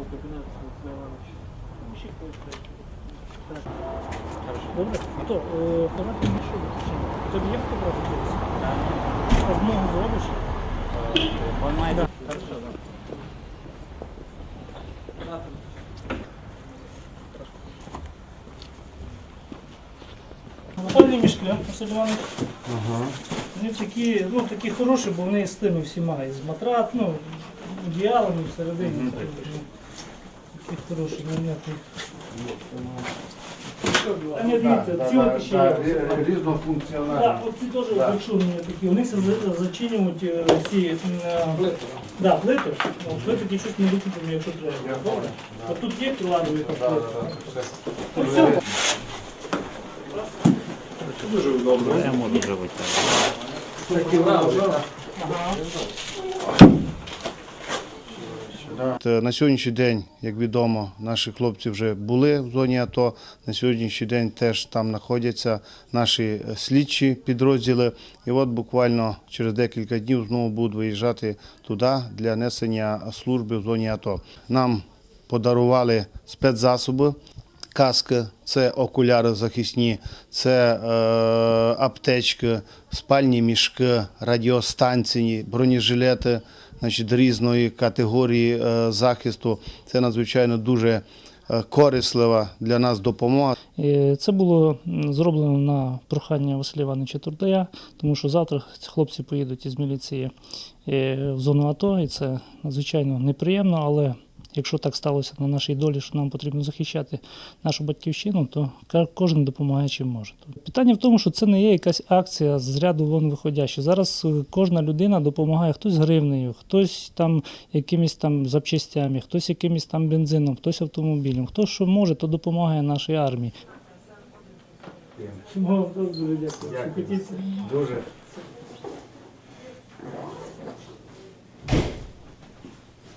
в кабінет Олексій Іванович. Ну, ще хтось стоїть. Так. Добре, а то, е, фанати не що Тобі є фотографія колись? А зробиш? Да. Хорошо, да. Напальні мішки, Василь Іванович. Вони такі, ну, такі хороші, бо вони з тими всіма, і з матрат, ну, ідеалами всередині. Такі хороші, ну, ніяких. Та не дивіться, цілки ще є. Так, Різнофункціональні. оці теж зачинені такі. У них за- зачинюють е, ці е, да, плити. Ну, Плити ті щось не викупимо, якщо треба. Добре? От тут є кіладові плити. Ну, все. Я можу зробити. Ага. Е, На сьогоднішній день, як відомо, наші хлопці вже були в зоні АТО. На сьогоднішній день теж там знаходяться наші е, слідчі підрозділи. І от буквально через декілька днів знову будуть виїжджати туди для несення служби в зоні АТО. Нам подарували спецзасоби. Каски, це окуляри захисні, це е, аптечки, спальні мішки, радіостанції, бронежилети значить, різної категорії е, захисту. Це надзвичайно дуже е, корислива для нас допомога. Це було зроблено на прохання Василя Івановича Турдая, тому що завтра ці хлопці поїдуть із міліції е, в зону АТО, і це надзвичайно неприємно, але якщо так сталося на нашій долі, що нам потрібно захищати нашу батьківщину, то кожен допомагає чим може. Питання в тому, що це не є якась акція з ряду вон виходяща. Зараз е, кожна людина допомагає хтось гривнею, хтось там якимись там запчастями, хтось якимось там бензином, хтось автомобілем. Хто що може, то допомагає нашій армії. Дуже.